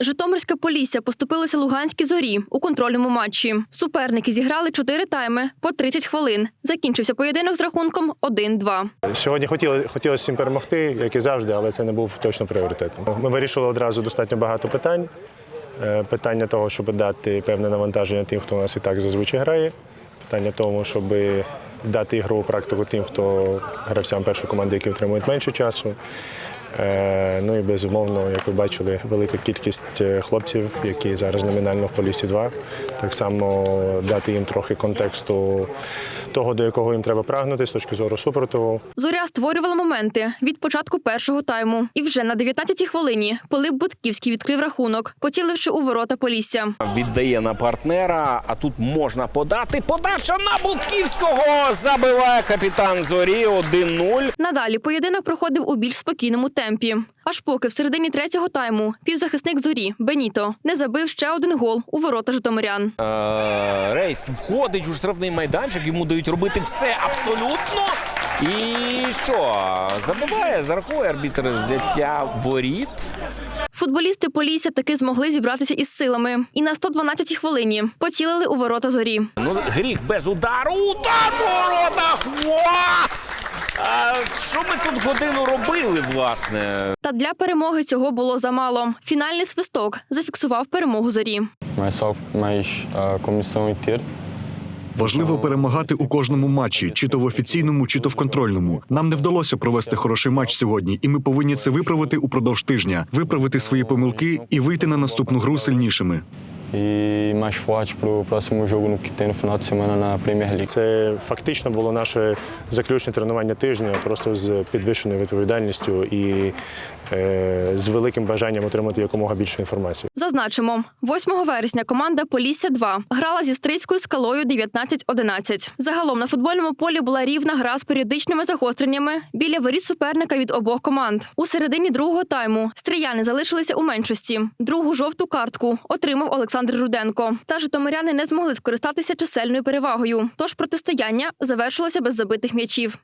Житомирське Полісся поступилося Луганській зорі у контрольному матчі. Суперники зіграли чотири тайми по 30 хвилин. Закінчився поєдинок з рахунком 1-2. Сьогодні хотіли, хотілося всім перемогти, як і завжди, але це не був точно пріоритетом. Ми вирішили одразу достатньо багато питань. Е, Питання того, щоб дати певне навантаження тим, хто у нас і так зазвичай грає. Питання тому, щоб дати ігрову практику тим, хто гравцям першої команди, які отримують менше часу. Е, Ну і безумовно, як ви бачили, велика кількість е, хлопців, які зараз номінально в полісі 2. Так само дати їм трохи контексту того, до якого їм треба прагнути з точки зору супротиву. Зоря створювала моменти від початку першого тайму. І вже на 19-й хвилині Пилип Будківський відкрив рахунок, поціливши у ворота Полісся. Віддає на партнера, а тут можна подати. Подача на Будківського! Забиває капітан Зорі 1-0. Надалі поєдинок проходив у більш спокійному темпі. Аж поки в середині третього тайму півзахисник зорі Беніто не забив ще один гол у ворота Житомирян. Е, Рейс входить у штрафний майданчик, йому дають робити все абсолютно. І що? Забиває, зарахує арбітр взяття воріт. Футболісти Полісся таки змогли зібратися із силами. І на 112-й хвилині поцілили у ворота зорі. Ну, гріх без удару. Удар по воротах! Ва! А що ми тут годину робили, власне? Та для перемоги цього було замало. Фінальний свисток зафіксував перемогу зорі. inteira. Важливо перемагати у кожному матчі, чи то в офіційному, чи то в контрольному. Нам не вдалося провести хороший матч сьогодні, і ми повинні це виправити упродовж тижня, виправити свої помилки і вийти на наступну гру сильнішими. E mais forte para o próximo jogo no que tem no final de semana na Premier League. Це фактично було наше заключне тренування тижня, просто з підвищеною відповідальністю і е, з великим бажанням отримати якомога більше інформації. Зазначимо, 8 вересня команда Полісся 2 грала зі стрийською скалою 19-11. Загалом на футбольному полі була рівна гра з періодичними загостреннями біля воріт суперника від обох команд. У середині другого тайму стрияни залишилися у меншості. Другу жовту картку отримав Олександр Руденко. Та житомиряни не змогли скористатися чисельною перевагою. Тож протистояння завершилося без забитих м'ячів.